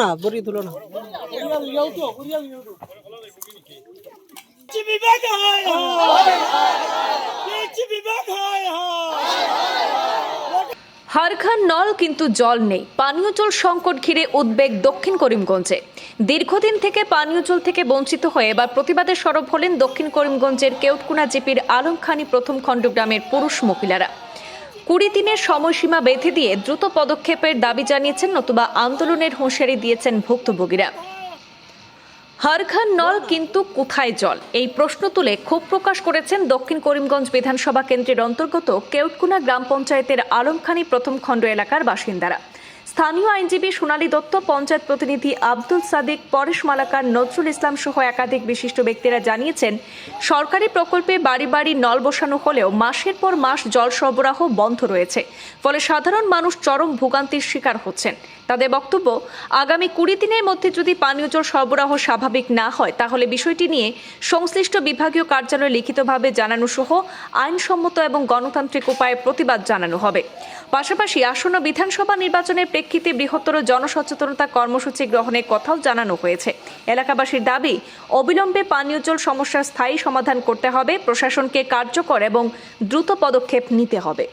না বড়ি না। হারখান নল কিন্তু জল নেই। পানীয় জল সংকট ঘিরে উদ্বেগ দক্ষিণ করিমগঞ্জে। দীর্ঘদিন থেকে পানীয় জল থেকে বঞ্চিত হয়ে এবার প্রতিবাদে সরব হলেন দক্ষিণ করিমগঞ্জের কেউটকুনা জিপির আলমখানি প্রথম খণ্ড গ্রামের পুরুষ মহিলারা। কুড়ি দিনের সময়সীমা বেঁধে দিয়ে দ্রুত পদক্ষেপের দাবি জানিয়েছেন নতুবা আন্দোলনের হুঁশিয়ারি দিয়েছেন ভুক্তভোগীরা। হারখান নল কিন্তু কোথায় জল? এই প্রশ্ন তুলে ক্ষোভ প্রকাশ করেছেন দক্ষিণ করিমগঞ্জ বিধানসভা কেন্দ্রের অন্তর্গত কেউটকুনা গ্রাম পঞ্চায়েতের আলমখানি প্রথম খণ্ড এলাকার বাসিন্দারা। স্থানীয় আইনজীবী সোনালী দত্ত, পঞ্চায়েত প্রতিনিধি আব্দুল সাদিক, পরেশ মালাকার, নজরুল ইসলাম সহ একাধিক বিশিষ্ট ব্যক্তিরা জানিয়েছেন, সরকারি প্রকল্পে বাড়ি বাড়ি নল বসানো হলেও মাসের পর মাস জল সরবরাহ বন্ধ রয়েছে। ফলে সাধারণ মানুষ চরম ভোগান্তির শিকার হচ্ছেন। তাদের বক্তব্য, আগামী কুড়ি দিনের মধ্যে যদি পানীয় জল সরবরাহ স্বাভাবিক না হয়, তাহলে বিষয়টি নিয়ে সংশ্লিষ্ট বিভাগীয় কার্যালয়ে লিখিতভাবে জানানো সহ আইনসম্মত এবং গণতান্ত্রিক উপায়ে প্রতিবাদ জানানো হবে। পাশাপাশি আসন্ন বিধানসভা নির্বাচনের প্রেক্ষিতে বৃহত্তর জনসচেতনতা কর্মসূচি গ্রহণের কথাও জানানো হয়েছে। এলাকাবাসীর দাবি, অবিলম্বে পানীয় জল সমস্যার স্থায়ী সমাধান করতে হবে, প্রশাসনকে কার্যকর এবং দ্রুত পদক্ষেপ নিতে হবে।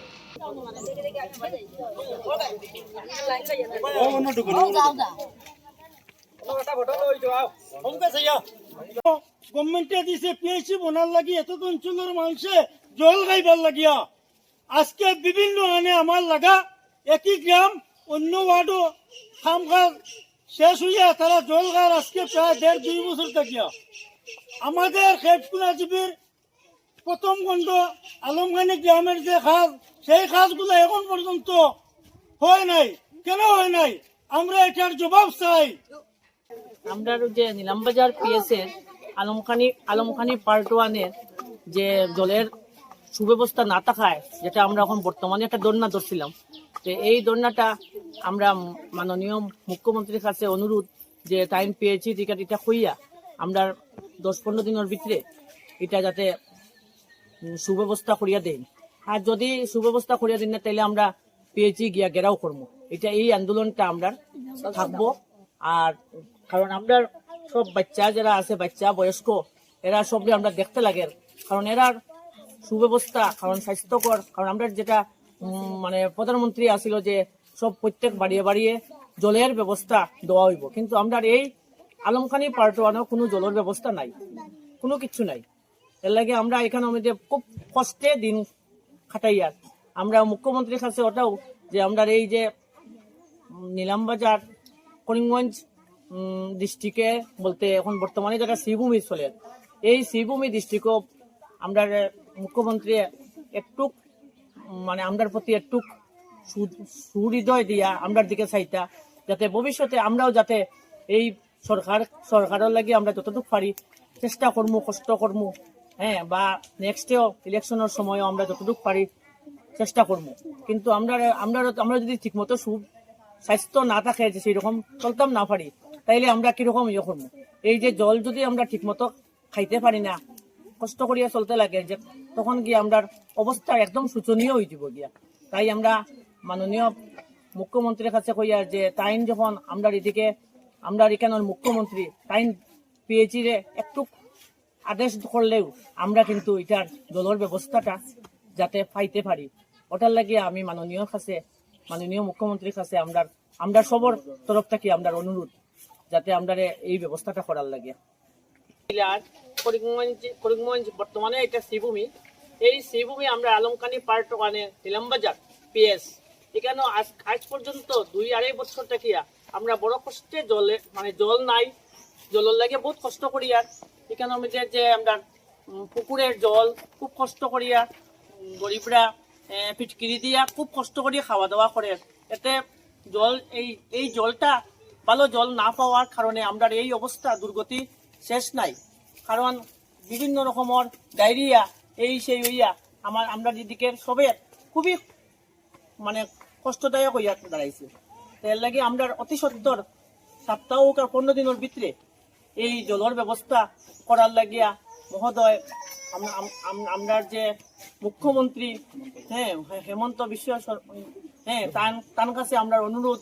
গভর্নমেন্টে দিছে বনার লাগি এত অঞ্চলের মানুষে জল গাইবার লাগিয়া। আজকে বিভিন্ন আনে আমার লাগা একই গ্রাম অন্য ওয়ার্ডও খার শেষ হইয়া তারা জল গার আজকে প্রায় দেড় দুই বছর থাকিয়া আমাদের খেটকুনা জীবীর প্রথম খণ্ড আলমখানি গ্রামের যে খাস সেই খাসগুলো এখন পর্যন্ত হয় নাই। কেন হয় নাই? আমরা এটার জবাব চাই। আমরা যে নিলামবাজার পিএস এর, আলমখানি আলমখানি পার্ট ওয়ানের যে জলের সুব্যবস্থা না থাকায়, যেটা আমরা এখন বর্তমানে একটা দন্যা ধরছিলাম তো এই দন্যাটা আমরা মাননীয় মুখ্যমন্ত্রীর কাছে অনুরোধ যে টাইম পেয়েছি টিকা টিকা হইয়া আমরা দশ পনেরো দিনের ভিতরে এটা যাতে সুব্যবস্থা করিয়া দেন আর যদি সুব্যবস্থা করিয়া দিন না, তাহলে আমরা পেয়েছি গিয়া গেরাও করব এটা এই আন্দোলনটা আমরা থাকব। আর কারণ আমরা সব বাচ্চা যারা আছে, বাচ্চা, বয়স্ক, এরা সবই আমরা দেখতে লাগে। কারণ এরার সুব্যবস্থা, কারণ স্বাস্থ্যকর, কারণ আমরা যেটা মানে প্রধানমন্ত্রী আসিল যে সব প্রত্যেক বাড়িয়ে বাড়িয়ে জলের ব্যবস্থা দেওয়া হইব। কিন্তু আমরা এই আলমখানি পার্ট ওয়ানেও কোনো জলের ব্যবস্থা নাই। কোনো কিছু নাই। এর লাগে আমরা এখানে আমাদের খুব কষ্টে দিন খাটাইয়ার আমরা মুখ্যমন্ত্রীর কাছে ওটাও যে আমরা এই যে নিলামবাজার করিমগঞ্জ ডিস্ট্রিক্টে বলতে এখন বর্তমানে যেটা শ্রীভূমি চলে। এই শ্রীভূমি ডিস্ট্রিক্টও আমরা মুখ্যমন্ত্রী একটু মানে আমরার প্রতি একটু সুহৃদয় দিয়া আমরার দিকে চাইতা, যাতে ভবিষ্যতে আমরাও যাতে এই সরকার, সরকারের লাগে আমরা যতটুকু পারি চেষ্টা করব কষ্ট করব হ্যাঁ বা নেক্সটেও ইলেকশনের সময়ও আমরা যতটুকু পারি চেষ্টা করব কিন্তু আমরা আমরা আমরা যদি ঠিকমতো সু, স্বাস্থ্য না থাকে, যে রকম চলতাম না পারি, তাইলে আমরা কীরকম ইয়ে করব এই যে জল যদি আমরা ঠিকমতো খাইতে পারি না কষ্ট করিয়া চলতে লাগে যে তখন গিয়ে আমরা অবস্থা একদম শোচনীয় হয়ে যাব গিয়া। তাই আমরা মাননীয় মুখ্যমন্ত্রীর কাছে কইয়া যে তাইন যখন আমরা এদিকে আমরা এখানের মুখ্যমন্ত্রী তাইন পিএইচি রে, একটু আদেশ করলেও আমরা কিন্তু এটার জলের ব্যবস্থাটা যাতে পাইতে পারি। ওটার লাগে আমি মাননীয় কাছে, মাননীয় মুখ্যমন্ত্রীর কাছে আমরা আমরা সবর তরফ থেকে আমরা অনুরোধ, যাতে আমরা এই ব্যবস্থাটা করার লাগে করিমগঞ্জ করিমগঞ্জ বর্তমানে এটা শ্রীভূমি। এই শ্রীভূমি আমরা আলমকানি পার্ট ওয়ানে নিলামবাজার পিএস। এখানে আজ আজ পর্যন্ত দুই আড়াই বছর থাকিয়া আমরা বড় কষ্টে জলে মানে জল নাই জলের লাগে বহুত কষ্ট করি আর। এখানে আমাদের যে আমরা পুকুরের জল খুব কষ্ট করিয়া গরিবরা আহ, ফিটকিরি দিয়া খুব কষ্ট করিয়া খাওয়া দাওয়া করে। এতে জল এই এই জলটা ভালো জল না পাওয়ার কারণে আমরা এই অবস্থা দুর্গতি শেষ নাই। কারণ বিভিন্ন রকমের ডায়রিয়া, এই সেই হইয়া আমার আমরা যেদিকে সবে খুবই মানে কষ্টদায়ক হইয়া দাঁড়াইছে। এর লাগে আমরা অতি সত্তর সপ্তাহ আর পনেরো দিনের ভিতরে এই জলের ব্যবস্থা করার লাগিয়া মহোদয় আম- আম- আম- আমরা যে মুখ্যমন্ত্রী হ্যাঁ হেমন্ত বিশ্ব হ্যাঁ তার তার কাছে আমরা অনুরোধ,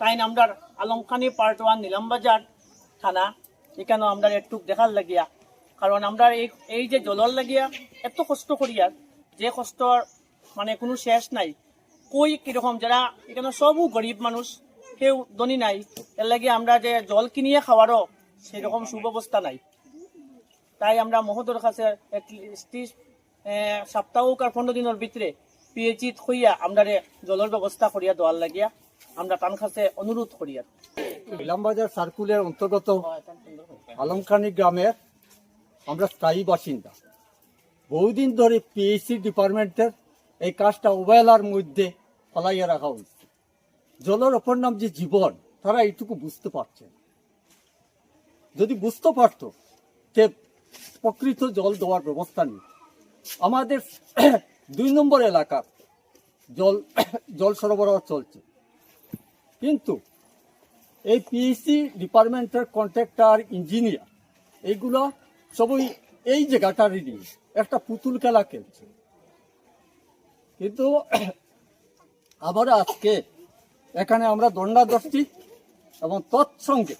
তাই আমরা আলমখানি পার্ট ওয়ান, নিলামবাজার থানা, এখানেও আমরা একটু দেখার লাগিয়া কারণ আমরা এই এই যে জলর লাগিয়া এত কষ্ট করিয়া যে কষ্টর মানে কোনো শেষ নাই। কই কীরকম যারা এখানে সবও গরিব মানুষ কেউ ধনী নাই এর লাগে আমরা যে জল কিনিয়ে খাওয়ারও সেরকম সুব্যবস্থা নাই। তাই আমরা মহোদর কাছে একটি সপ্তাহ আর পনেরো দিনের ভিতরে পিএইচি হইয়া আমরা জলের ব্যবস্থা করিয়া দেওয়ার লাগিয়া আমরা তান কাছে অনুরোধ করিয়া। ইলামবাজার সার্কুলের অন্তর্গত আলমখানি গ্রামের আমরা স্থায়ী বাসিন্দা। বহুদিন ধরে পিএইচসি ডিপার্টমেন্টের এই কাজটা অবহেলার মধ্যে ফলাইয়া রাখা হয়েছে। জলের ওপর নাম যে জীবন, তারা এইটুকু বুঝতে পারছে যদি বুঝতে পারত যে প্রকৃত জল দেওয়ার ব্যবস্থা নেই। আমাদের দুই নম্বর এলাকার জল জল সরবরাহ চলছে। কিন্তু এই পিএইচসি ডিপার্টমেন্টের কন্ট্রাক্টর, ইঞ্জিনিয়ার, এইগুলো সবই এই যে গাটারি নিয়ে একটা পুতুল খেলা খেলছে। কিন্তু আবার আজকে এখানে আমরা দণ্ডা দণ্ডাদষ্টি এবং তৎসঙ্গে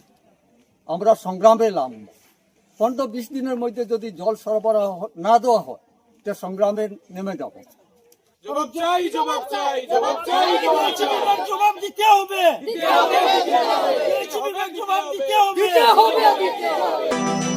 আমরা সংগ্রামে নাম পনেরো বিশ দিনের মধ্যে যদি জল সরবরাহ না দেওয়া হয় তো সংগ্রামে নেমে যাব। জবাব চাই জবাব চাই জবাব চাই জবাব দিতে হবে। দিতে হবে জবাব দিতে হবে দিতে হবে।